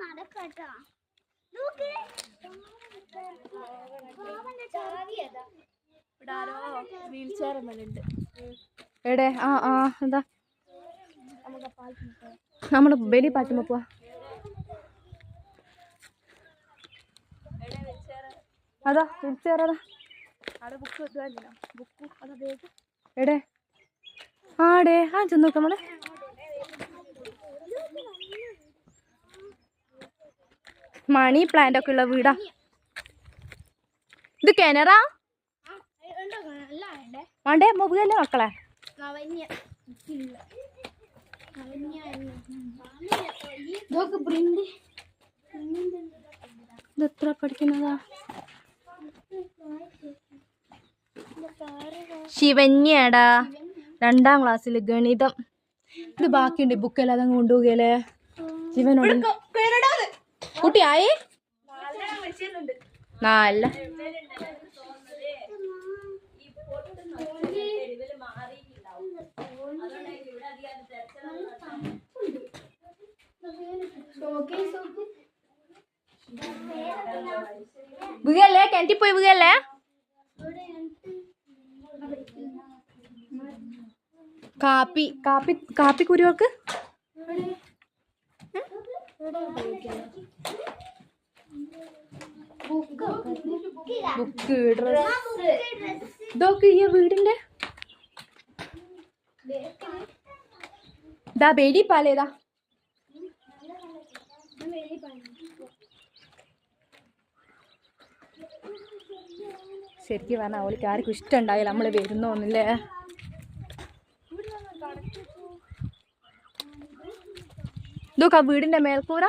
നടക്കട്ടോ നോക്ക് എവിടെ? ആ ആ എന്താ? നമ്മൾ ബലി പാറ്റുമ്പോ പോവാ. അതാ വിളിച്ചേരാ തരാതാ എടെ. ആടെ ആ ചെന്ന് നോക്കാം മണി പ്ലാന്റ് ഒക്കെ ഉള്ള വീടാ. ഇത് കിണറ? വേണ്ടേ മുബുകല്ലേ മക്കളെ? ഇതൊക്കെ എത്ര പഠിക്കുന്നതാ? ശിവന്യാടാ. രണ്ടാം ക്ലാസ്സിൽ ഗണിതം. ഇത് ബാക്കിയുണ്ട് ബുക്കെല്ലാം അതങ്ങ് കൊണ്ടുപോകല്ലേ ശിവനോട് കുട്ടിയായി നല്ല വീകല്ലേ കിണറ്റിൽ പോയി വീഴല്ലേ കാപ്പി കാപ്പി കാപ്പി കുരുവർക്ക് ബുക്ക് ഡ്രസ് ഇതൊക്കെ ഈ വീടിന്റെ? ദാ ബേഡി പാലേതാ. ശരിക്കും പറഞ്ഞാൽ അവൾക്ക് ആർക്കും ഇഷ്ടമുണ്ടായില്ല നമ്മൾ വരുന്നോന്നില്ലേ? ഇതൊക്കെ വീടിന്റെ മേൽക്കൂര?